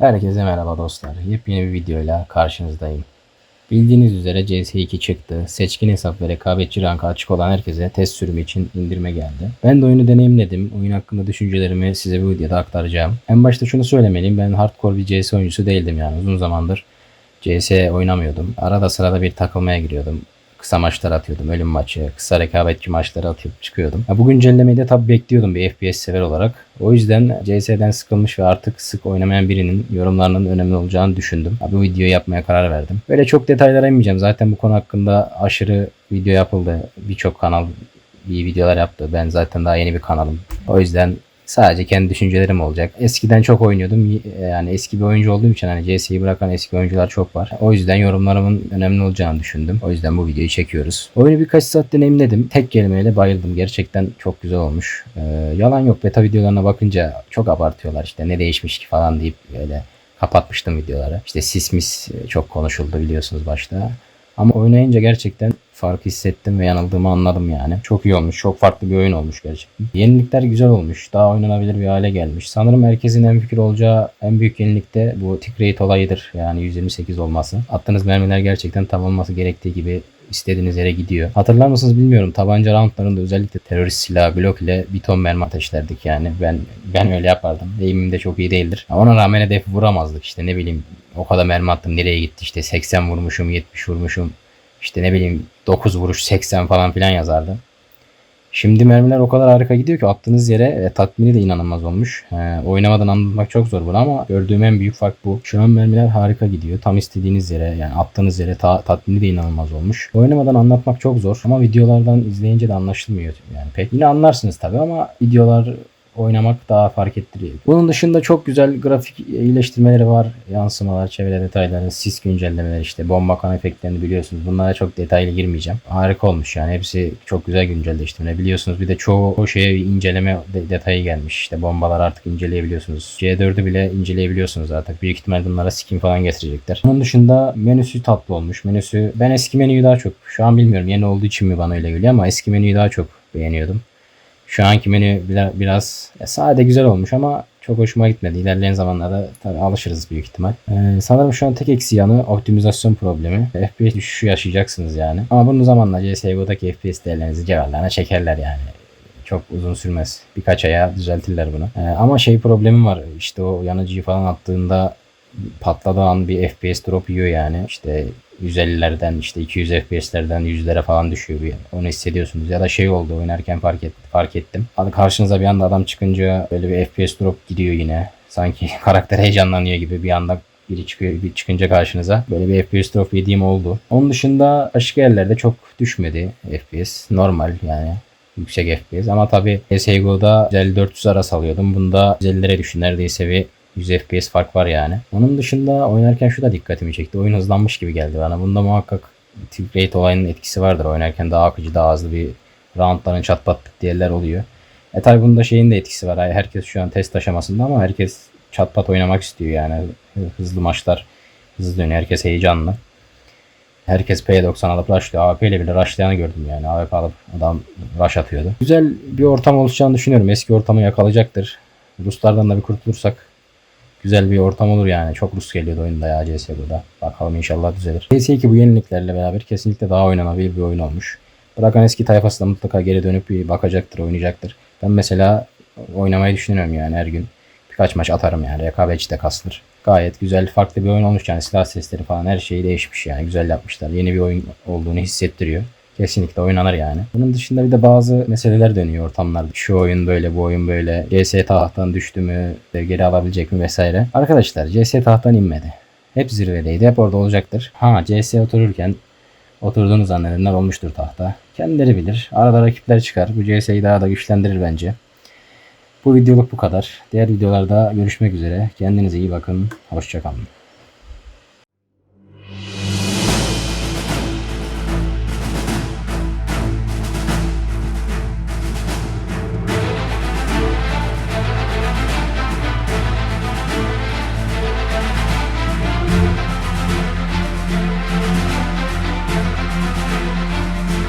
Herkese merhaba dostlar. Yepyeni bir videoyla karşınızdayım. Bildiğiniz üzere CS2 çıktı. Seçkin hesap ve rekabetçi ranka açık olan herkese test sürümü için indirme geldi. Ben de oyunu deneyimledim. Oyun hakkında düşüncelerimi size bu videoda aktaracağım. En başta şunu söylemeliyim. Ben hardcore bir CS oyuncusu değildim yani. Uzun zamandır CS oynamıyordum. Arada sırada bir takılmaya giriyordum. Kısa maçlar atıyordum. Ölüm maçı, kısa rekabetçi maçları atıp çıkıyordum. Ya bu güncellemeyi de tabii bekliyordum bir FPS sever olarak. O yüzden CS'den sıkılmış ve artık sık oynamayan birinin yorumlarının önemli olacağını düşündüm. Ya bu videoyu yapmaya karar verdim. Böyle çok detaylara inmeyeceğim. Zaten bu konu hakkında aşırı video yapıldı. Birçok kanal iyi videolar yaptı. Ben zaten daha yeni bir kanalım. O yüzden Sadece kendi düşüncelerim olacak. Eskiden çok oynuyordum. Yani eski bir oyuncu olduğum için hani CS'yi bırakan eski oyuncular çok var. O yüzden yorumlarımın önemli olacağını düşündüm. O yüzden bu videoyu çekiyoruz. Oyunu birkaç saat deneyimledim. Tek kelimeyle bayıldım. Gerçekten çok güzel olmuş. Ee, yalan yok. Beta videolarına bakınca çok abartıyorlar. İşte ne değişmiş ki falan deyip böyle kapatmıştım videoları. İşte sismis çok konuşuldu biliyorsunuz başta. Ama oynayınca gerçekten fark hissettim ve yanıldığımı anladım yani. Çok iyi olmuş. Çok farklı bir oyun olmuş gerçekten. Yenilikler güzel olmuş. Daha oynanabilir bir hale gelmiş. Sanırım herkesin en fikir olacağı en büyük yenilik de bu tick rate olayıdır. Yani 128 olması. Attığınız mermiler gerçekten tam olması gerektiği gibi istediğiniz yere gidiyor. Hatırlar mısınız bilmiyorum. Tabanca roundlarında özellikle terörist silahı Glock ile bir ton mermi ateşlerdik yani. Ben ben öyle yapardım. Eğimim de çok iyi değildir. Ona rağmen hedefi vuramazdık işte ne bileyim. O kadar mermi attım nereye gitti işte 80 vurmuşum 70 vurmuşum işte ne bileyim 9 vuruş 80 falan filan yazardı. Şimdi mermiler o kadar harika gidiyor ki attığınız yere e, tatmini de inanılmaz olmuş. E, oynamadan anlatmak çok zor bunu ama gördüğüm en büyük fark bu. Şu an mermiler harika gidiyor. Tam istediğiniz yere yani attığınız yere ta, tatmini de inanılmaz olmuş. Oynamadan anlatmak çok zor ama videolardan izleyince de anlaşılmıyor yani pek. Yine anlarsınız tabi ama videolar oynamak daha fark ettiriyor. Bunun dışında çok güzel grafik iyileştirmeleri var. Yansımalar, çevre detayları, sis güncellemeleri işte bomba kan efektlerini biliyorsunuz. Bunlara çok detaylı girmeyeceğim. Harika olmuş yani. Hepsi çok güzel güncelleştirme. Biliyorsunuz bir de çoğu o şeye inceleme de- detayı gelmiş. İşte bombalar artık inceleyebiliyorsunuz. C4'ü bile inceleyebiliyorsunuz artık. Büyük ihtimal bunlara skin falan getirecekler. Onun dışında menüsü tatlı olmuş. Menüsü ben eski menüyü daha çok şu an bilmiyorum yeni olduğu için mi bana öyle geliyor ama eski menüyü daha çok beğeniyordum. Şu anki menü biraz ya sade güzel olmuş ama çok hoşuma gitmedi. İlerleyen zamanlarda tabii alışırız büyük ihtimal. Ee, sanırım şu an tek eksi yanı optimizasyon problemi. FPS düşüşü yaşayacaksınız yani. Ama bunu zamanla CSGO'daki FPS değerlerinizi cevherlerine çekerler yani. Çok uzun sürmez. Birkaç aya düzeltirler bunu. Ee, ama şey problemi var. İşte o yanıcıyı falan attığında patladığı an bir FPS drop yiyor yani. İşte 150'lerden işte 200 FPS'lerden 100'lere falan düşüyor bir. Onu hissediyorsunuz. Ya da şey oldu oynarken fark, et, fark ettim. Hadi karşınıza bir anda adam çıkınca böyle bir FPS drop gidiyor yine. Sanki karakter heyecanlanıyor gibi bir anda biri çıkıyor bir çıkınca karşınıza böyle bir FPS drop yediğim oldu. Onun dışında başka yerlerde çok düşmedi FPS. Normal yani yüksek FPS ama tabi CSGO'da 150-400 arası alıyordum. Bunda 150'lere düştü. Neredeyse bir 100 FPS fark var yani. Onun dışında oynarken şu da dikkatimi çekti. Oyun hızlanmış gibi geldi bana. Bunda muhakkak tick rate olayının etkisi vardır. Oynarken daha akıcı, daha hızlı bir roundların çat pat yerler oluyor. E tabi bunda şeyin de etkisi var. Herkes şu an test aşamasında ama herkes çat pat oynamak istiyor yani. Hızlı maçlar hızlı dönüyor. Herkes heyecanlı. Herkes P90 alıp rushlıyor. AWP ile bile rushlayanı gördüm yani. AWP alıp adam rush atıyordu. Güzel bir ortam oluşacağını düşünüyorum. Eski ortamı yakalayacaktır. Ruslardan da bir kurtulursak güzel bir ortam olur yani. Çok Rus geliyordu oyunda ya CSGO'da. Bakalım inşallah düzelir. CS2 bu yeniliklerle beraber kesinlikle daha oynanabilir bir oyun olmuş. Bırakan eski tayfası da mutlaka geri dönüp bir bakacaktır, oynayacaktır. Ben mesela oynamayı düşünüyorum yani her gün. Birkaç maç atarım yani. Rekabetçi de kasılır. Gayet güzel, farklı bir oyun olmuş yani. Silah sesleri falan her şeyi değişmiş yani. Güzel yapmışlar. Yeni bir oyun olduğunu hissettiriyor. Kesinlikle oynanır yani. Bunun dışında bir de bazı meseleler dönüyor ortamlarda. Şu oyun böyle, bu oyun böyle. CS tahttan düştü mü, geri alabilecek mi vesaire. Arkadaşlar CS tahttan inmedi. Hep zirvedeydi, hep orada olacaktır. Ha CS otururken oturduğunu zannedenler olmuştur tahta. Kendileri bilir. Arada rakipler çıkar. Bu CS'yi daha da güçlendirir bence. Bu videoluk bu kadar. Diğer videolarda görüşmek üzere. Kendinize iyi bakın. Hoşçakalın.